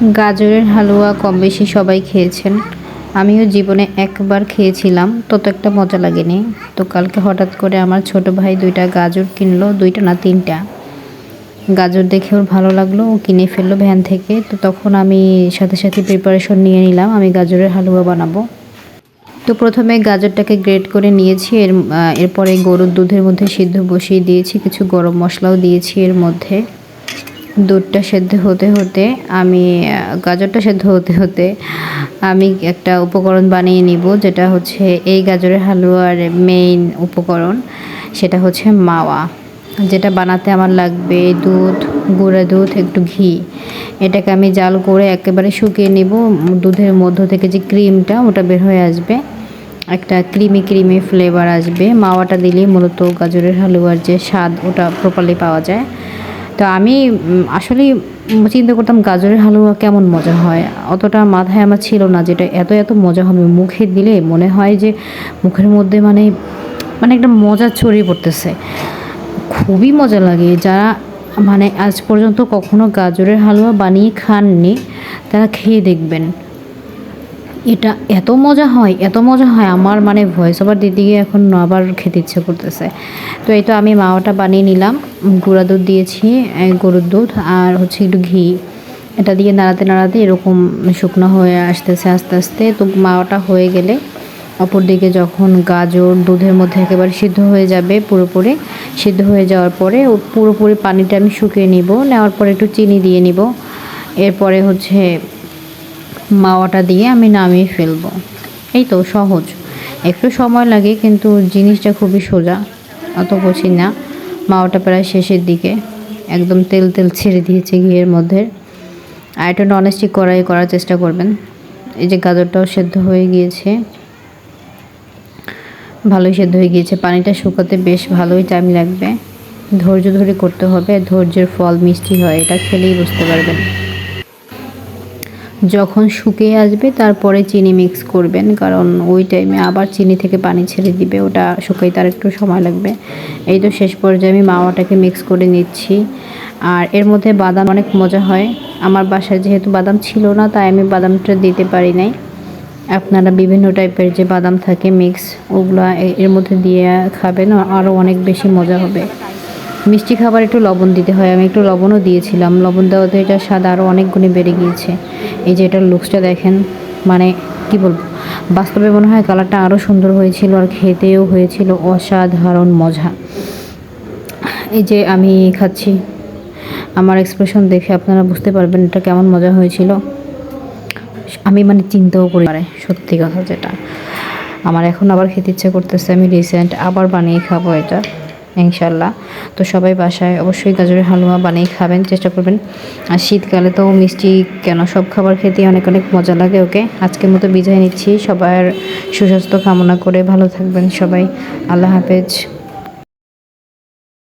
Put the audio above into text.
গাজরের হালুয়া কম বেশি সবাই খেয়েছেন। আমিও জীবনে একবার খেয়েছিলাম তত একটা মজা লাগেনি। তো কালকে হঠাৎ করে আমার ছোট ভাই দুইটা গাজর কিনলো, দুইটা না তিনটা। গাজর দেখে ওর ভালো লাগল, ও কিনে ফেলল ভ্যান থেকে। তো তখন আমি সাথে সাথে প্রিপারেশন নিয়ে নিলাম, আমি গাজরের হালুয়া বানাবো। তো প্রথমে গাজরটাকে গ্রেট করে নিয়েছি, এর এরপরে গরুর দুধের মধ্যে সিদ্ধ বসিয়ে দিয়েছি, কিছু গরম মশলাও দিয়েছি এর মধ্যে। দুধটা সেদ্ধ হতে হতে আমি গাজরটা সেদ্ধ হতে হতে আমি একটা উপকরণ বানিয়ে নিব, যেটা হচ্ছে এই গাজরের হালুয়ার মেইন উপকরণ, সেটা হচ্ছে মাওয়া। যেটা বানাতে আমার লাগবে দুধ, গুঁড়া দুধ, একটু ঘি। এটাকে আমি জাল করে একেবারে শুকিয়ে নেব, দুধের মধ্য থেকে যে ক্রিমটা, ওটা বের হয়ে আসবে। একটা ক্রিমি ক্রিমি ফ্লেভার আসবে। মাওয়াটা দিলেই মূলত গাজরের হালুয়ার যে স্বাদ, ওটা প্রপারলি পাওয়া যায়। তো আমি আসলে চিন্তা করতাম গাজরের হালুয়া কেমন মজা হয়। অতটা মাথায় আমার ছিল না যেটা এত এত মজা হবে। মুখে দিলে মনে হয় যে মুখের মধ্যে মানে মানে একটা মজা ছড়িয়ে পড়তেছে। খুবই মজা লাগে। যারা মানে আজ পর্যন্ত কখনো গাজরের হালুয়া বানিয়ে খাননি, তারা খেয়ে দেখবেন। এটা এত মজা হয়, এত মজা হয়, আমার মানে ভয়েস ওভার গিয়ে এখন আবার খেতে ইচ্ছে করতেছে। তো এই তো আমি মাওয়াটা বানিয়ে নিলাম, গুঁড়া দুধ দিয়েছি গরুর দুধ আর হচ্ছে একটু ঘি। এটা দিয়ে নাড়াতে নাড়াতে এরকম শুকনো হয়ে আসতেছে আস্তে আস্তে। তো মাওয়াটা হয়ে গেলে অপর দিকে যখন গাজর দুধের মধ্যে একেবারে সিদ্ধ হয়ে যাবে পুরোপুরি, সিদ্ধ হয়ে যাওয়ার পরে পুরোপুরি পানিটা আমি শুকিয়ে নিব, নেওয়ার পরে একটু চিনি দিয়ে নিব। এরপরে হচ্ছে মাওয়াটা দিয়ে আমি নামিয়ে ফেলব। এই তো সহজ। একটু সময় লাগে, কিন্তু জিনিসটা খুবই সোজা। অত কঠিন না। মাওয়াটা প্রায় শেষের দিকে। একদম তেল তেল ছেড়ে দিয়েছে ঘিয়ের মধ্যে। আর এটা ননস্টিক কড়াই করার চেষ্টা করবেন। এই যে গাজরটাও সেদ্ধ হয়ে গিয়েছে। ভালোই সেদ্ধ হয়ে গিয়েছে। পানিটা শুকাতে বেশ ভালোই টাইম লাগবে। ধৈর্য ধরে করতে হবে। ধৈর্যের ফল মিষ্টি হয়, এটা খেলেই বুঝতে পারবেন। যখন শুকিয়ে আসবে, তারপরে চিনি মিক্স করবেন। কারণ ওই টাইমে আবার চিনি থেকে পানি ছেড়ে দিবে, ওটা শুকাইতে আর একটু সময় লাগবে। এই তো শেষ পর্যায়ে আমি মাওয়াটাকে মিক্স করে নিচ্ছি। আর এর মধ্যে বাদাম অনেক মজা হয়। আমার বাসায় যেহেতু বাদাম ছিল না, তাই আমি বাদামটা দিতে পারি নাই। আপনারা বিভিন্ন টাইপের যে বাদাম থাকে মিক্স ওগুলো এর মধ্যে দিয়ে খাবেন আরও অনেক বেশি মজা হবে। মিষ্টি খাবার একটু লবণ দিতে হয়। আমি একটু লবণও দিয়েছিলাম। লবণ দেওয়াতে এটা স্বাদ আরও অনেক গুণে বেড়ে গিয়েছে। এই যে এটার লুকসটা দেখেন মানে কি বলব? বাস্তবে মনে হয় কালারটা আরও সুন্দর হয়েছিল আর খেতেও হয়েছিল অসাধারণ মজা। এই যে আমি খাচ্ছি। আমার এক্সপ্রেশন দেখে আপনারা বুঝতে পারবেন এটা কেমন মজা হয়েছিল। আমি মানে চিন্তাও করি পারে সত্যি কথা যেটা। আমার এখন আবার খেতে ইচ্ছে করতেছে। আমি রিসেন্ট আবার বানিয়ে খাব এটা। ইনশাল্লাহ তো সবাই বাসায় অবশ্যই গাজরের হালুয়া বানিয়ে খাবেন, চেষ্টা করবেন। আর শীতকালে তো মিষ্টি কেন, সব খাবার খেতে অনেক অনেক মজা লাগে ওকে। আজকের মতো বিদায় নিচ্ছি, সবার সুস্বাস্থ্য কামনা করে ভালো থাকবেন সবাই। আল্লাহ হাফেজ।